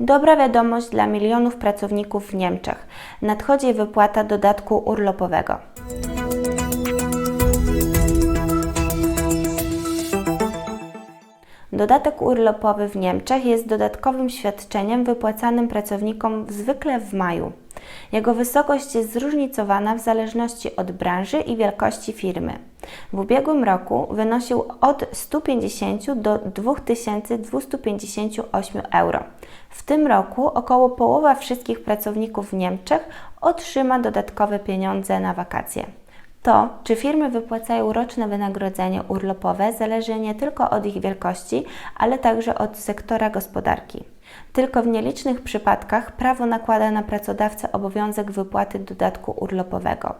Dobra wiadomość dla milionów pracowników w Niemczech. Nadchodzi wypłata dodatku urlopowego. Dodatek urlopowy w Niemczech jest dodatkowym świadczeniem wypłacanym pracownikom zwykle w maju. Jego wysokość jest zróżnicowana w zależności od branży i wielkości firmy. W ubiegłym roku wynosił od 150 do 2258 euro. W tym roku około połowa wszystkich pracowników w Niemczech otrzyma dodatkowe pieniądze na wakacje. To, czy firmy wypłacają roczne wynagrodzenie urlopowe, zależy nie tylko od ich wielkości, ale także od sektora gospodarki. Tylko w nielicznych przypadkach prawo nakłada na pracodawcę obowiązek wypłaty dodatku urlopowego.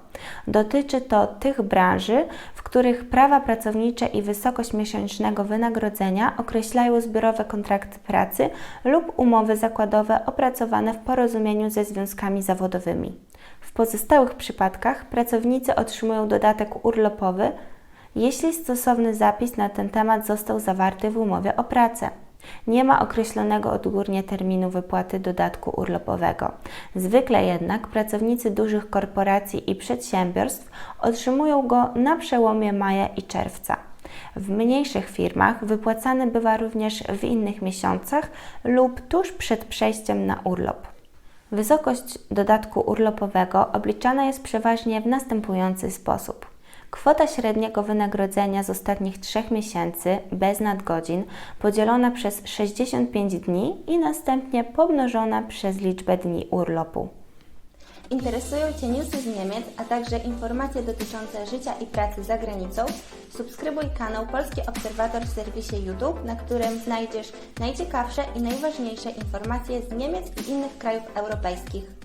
Dotyczy to tych branży, w których prawa pracownicze i wysokość miesięcznego wynagrodzenia określają zbiorowe kontrakty pracy lub umowy zakładowe opracowane w porozumieniu ze związkami zawodowymi. W pozostałych przypadkach pracownicy otrzymują dodatek urlopowy, jeśli stosowny zapis na ten temat został zawarty w umowie o pracę. Nie ma określonego odgórnie terminu wypłaty dodatku urlopowego. Zwykle jednak pracownicy dużych korporacji i przedsiębiorstw otrzymują go na przełomie maja i czerwca. W mniejszych firmach wypłacany bywa również w innych miesiącach lub tuż przed przejściem na urlop. Wysokość dodatku urlopowego obliczana jest przeważnie w następujący sposób. Kwota średniego wynagrodzenia z ostatnich trzech miesięcy bez nadgodzin podzielona przez 65 dni i następnie pomnożona przez liczbę dni urlopu. Interesują Cię newsy z Niemiec, a także informacje dotyczące życia i pracy za granicą? Subskrybuj kanał Polski Obserwator w serwisie YouTube, na którym znajdziesz najciekawsze i najważniejsze informacje z Niemiec i innych krajów europejskich.